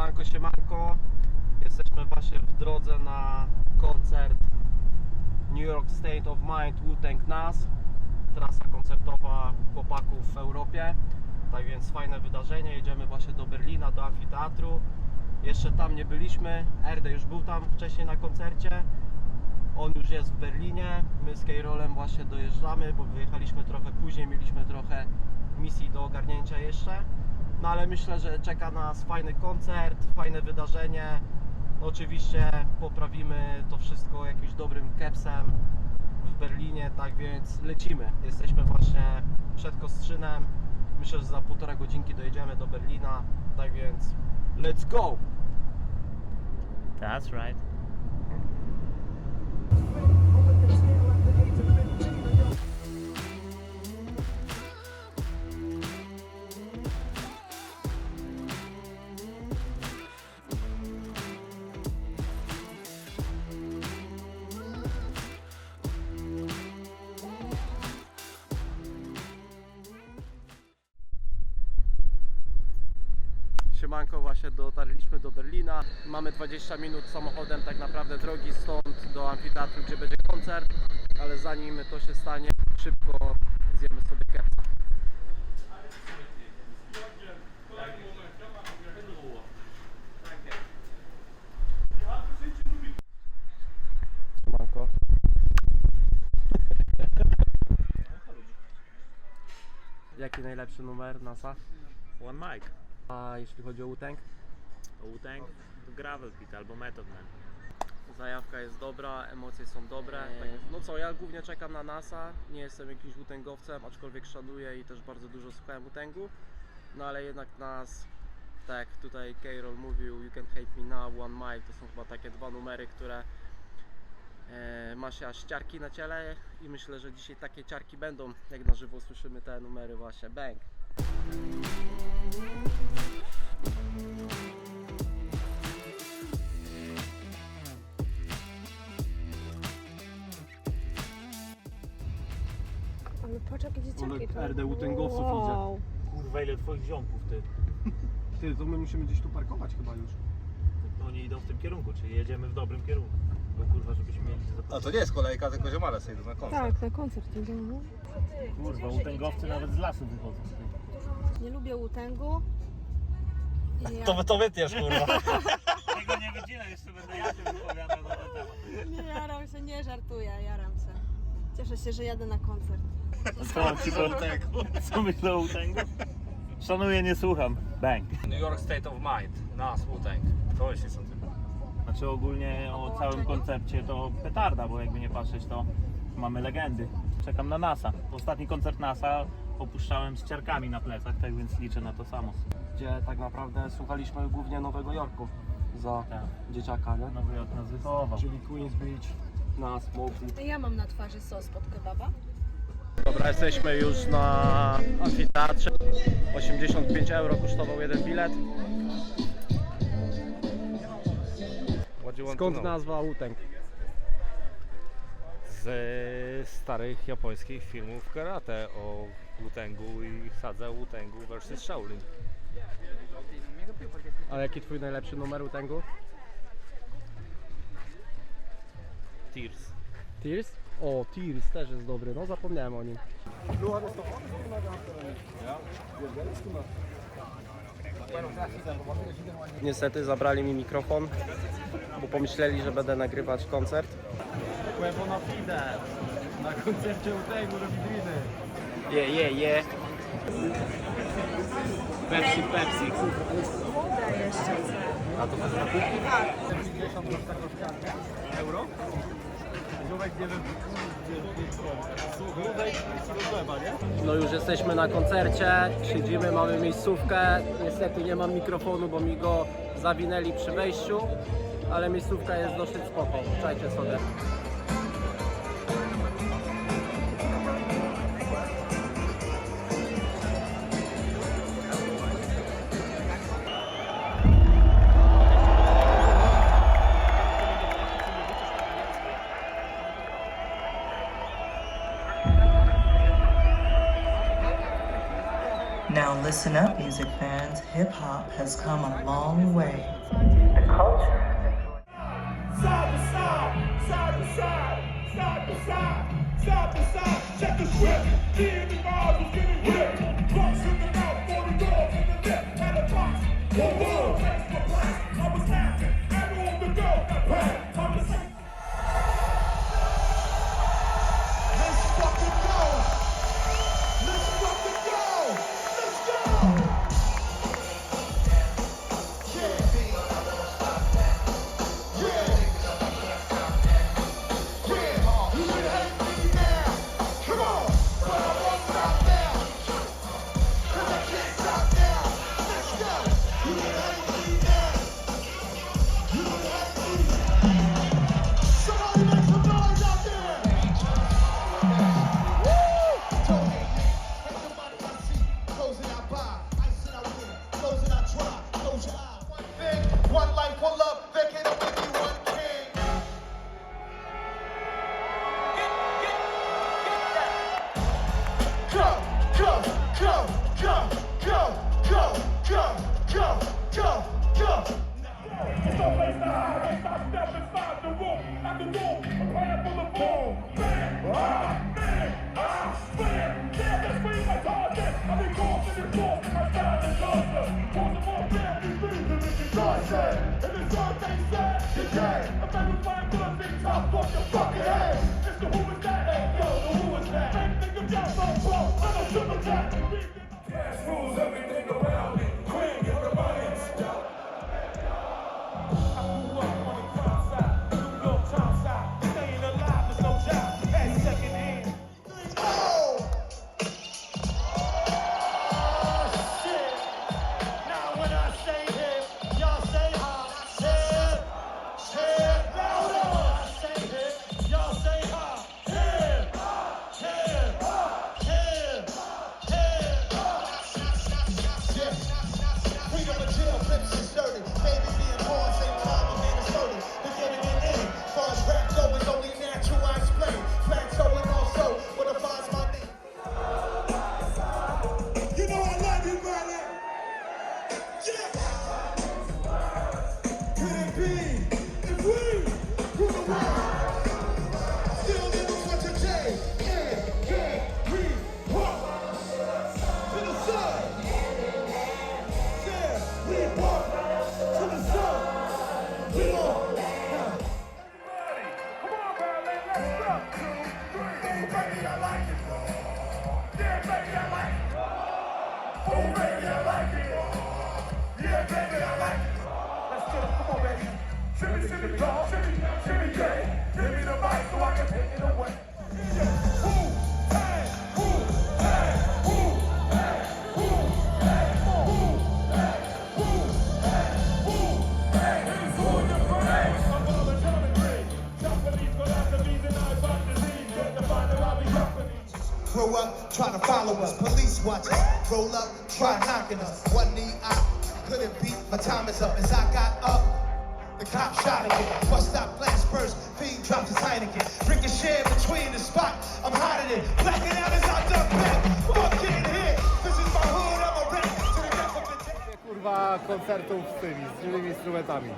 Siemanko, siemanko. Jesteśmy właśnie w drodze na koncert New York State of Mind Wu-Tang Nas. Trasa koncertowa chłopaków w Europie. Tak więc fajne wydarzenie. Jedziemy właśnie do Berlina, do amfiteatru. Jeszcze tam nie byliśmy. Erde już był tam wcześniej na koncercie. On już jest w Berlinie. My z Keirolem właśnie dojeżdżamy, bo wyjechaliśmy trochę później, mieliśmy trochę misji do ogarnięcia jeszcze. No ale myślę, że czeka nas fajny koncert, fajne wydarzenie. Oczywiście poprawimy to wszystko jakimś dobrym kepsem w Berlinie, tak więc lecimy. Jesteśmy właśnie przed Kostrzynem. Myślę, że za półtora godzinki dojedziemy do Berlina, tak więc let's go! That's right. Siemanko, właśnie dotarliśmy do Berlina. Mamy 20 minut samochodem tak naprawdę drogi stąd do amfiteatru, gdzie będzie koncert, ale zanim to się stanie, szybko zjemy sobie kepsa. Jaki najlepszy numer NASA? One mic. A jeśli chodzi o Wu-Tang? Wu-Tang, to Gravel Pit albo Method Man. Zajawka jest dobra, emocje są dobre. Tak więc, no co, ja głównie czekam na NASA. Nie jestem jakimś Wu-Tangowcem, aczkolwiek szanuję i też bardzo dużo słuchałem Wu-Tangu. No ale jednak nas, tak jak tutaj K-Roll mówił, You Can Hate Me Now, One Mile, to są chyba takie dwa numery, które e, ma się aż ciarki na ciele i myślę, że dzisiaj takie ciarki będą, jak na żywo słyszymy te numery właśnie. Bang! RD Wu-Tangowców wow. Kurwa, ile twoich ziomków ty. Ty, to my musimy gdzieś tu parkować chyba już. To oni idą w tym kierunku, czyli jedziemy w dobrym kierunku. Bo kurwa, żebyśmy mieli to A to nie jest kolejka, tylko ziomale sobie idą na koncert. Tak, na koncert idziemy. Kurwa, utęgowcy nawet z lasu wychodzą. Nie lubię łutęgu. I ja... To, to wytniesz kurwa. Tego nie wycinę, jeszcze będę ja się wypowiadał na ten temat. Nie jaram się, nie żartuję, jaram się. Cieszę się, że jadę na koncert. Co mam ci powiedzieć? Co myślę o utęgu? Szanuję, nie słucham. Bang. New York State of Mind, nas, Wu-Tang. To myślisz o tym? Znaczy ogólnie o całym koncepcie to petarda, bo jakby nie patrzeć to mamy legendy. Czekam na NASA. Ostatni koncert NASA opuszczałem z ciarkami na plecach, tak więc liczę na to samo. Gdzie tak naprawdę słuchaliśmy głównie Nowego Jorku za Tak. dzieciaka, nie? Nowy Jork nas wychował. Czyli Queens Beach na Smoky. Ja mam na twarzy sos pod kebaba. Dobra, jesteśmy już na amfiteatrze. 85 euro kosztował jeden bilet. Skąd nazwa Wu-Tang? z starych japońskich filmów karate o Wutengu i sadze Wutengu vs Shaolin. A jaki twój najlepszy numer Wu-Tangu? Tears. Tears? O, Tears też jest dobry, no zapomniałem o nim. Niestety zabrali mi mikrofon, bo pomyśleli, że będę nagrywać koncert. Huevo na fide! Na koncercie Wu-Tangu robi driny. Je, je, je. Pepsi, Pepsi. Woda jeszcze. A to też nakupki? Euro? No już jesteśmy na koncercie, siedzimy, mamy miejscówkę. Niestety nie mam mikrofonu, bo mi go zawinęli przy wejściu, ale miejscówka jest dosyć spoko, czajcie sobie. Listen up, music fans. Hip hop has come a long way. The culture. Side to side, side to side, side to side, side to side. Check the script. Me and the guys was getting ripped. Bucks in the mouth, 40 dogs in the lip. Had a box. Whoa, whoa. Stop, stop, stop, stop the rope, at the rope, a prayer for the ball. Bam! Ah! Cash rules Give Grow up, try to follow us. Police watch us. Roll up, try knocking us. One knee out, couldn't beat. My time is up as I got up. The cop shot again. Bust stop burst, drops his Heineken. Ricochet between the spot. I'm hiding it, blacking out as I duck back. Fuck getting hit. This is my hood. I'm a rap to the death of the day. kurwa koncertów z tymi, z żywymi instrumentami.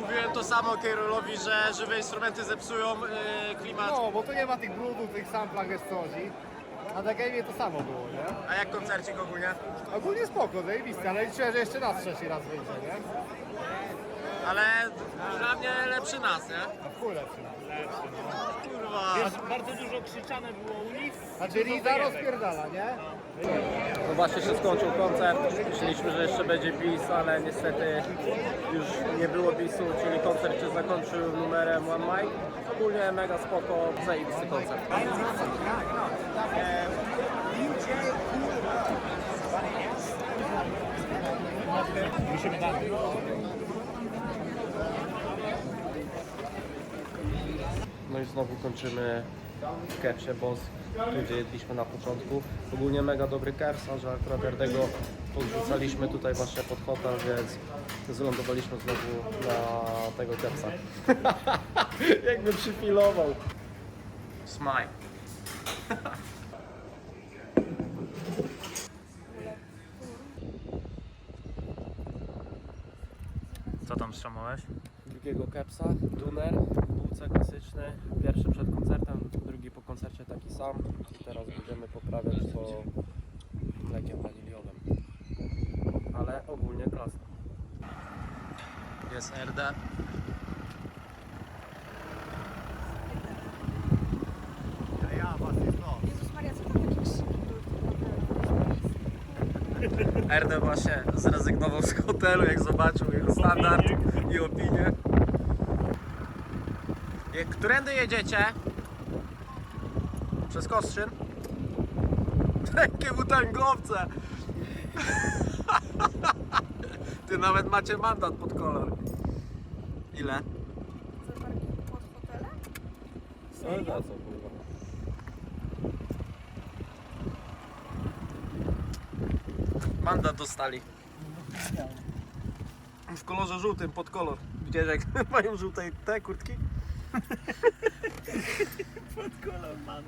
Mówiłem to samo Kierolowi, że żywe instrumenty zepsują yy, klimat. No, bo tu nie ma tych brudów, tych samplach, wiesz co chodzi. A na game'ie to samo było, nie? A jak koncercik ogólnie? Ogólnie spoko, zajebiste, ale liczyłem, że jeszcze nas trzeci raz wyjdzie, nie? Ale dla mnie lepszy nas, nie? A w chuj lepszy. Kurwa. Bardzo dużo krzyczane było u nich. Znaczy Riza rozpierdala, nie? No właśnie się skończył koncert. Myśleliśmy, że jeszcze będzie bis, ale niestety już nie było bisu, czyli koncert się zakończył numerem One Mic. Ogólnie mega spoko, zajebisty koncert. Musimy dalej. No i znowu kończymy w kepsie Boss, tu gdzie jedliśmy na początku. Ogólnie mega dobry kepsa, że akurat Erdego podrzucaliśmy tutaj właśnie pod hotel, więc zlądowaliśmy znowu na tego kepsa. Jakby przyfilował. Smaj. Co tam strzamałeś? Drugiego kepsa, tuner. Sam i teraz będziemy poprawiać to mlekiem waniliowym. Ale ogólnie klasa. Jest RD. RD właśnie zrezygnował z hotelu, jak zobaczył jego standard i opinię. Jak- Którędy jedziecie? Przez Kostrzyn? Jakie wutęgowce! Ty nawet macie mandat pod kolor. Ile? Za parking pod hotelem? No za co kurwa? Mandat dostali. W kolorze żółtym pod kolor. Widziałeś jak mają żółte te kurtki? Kolor man.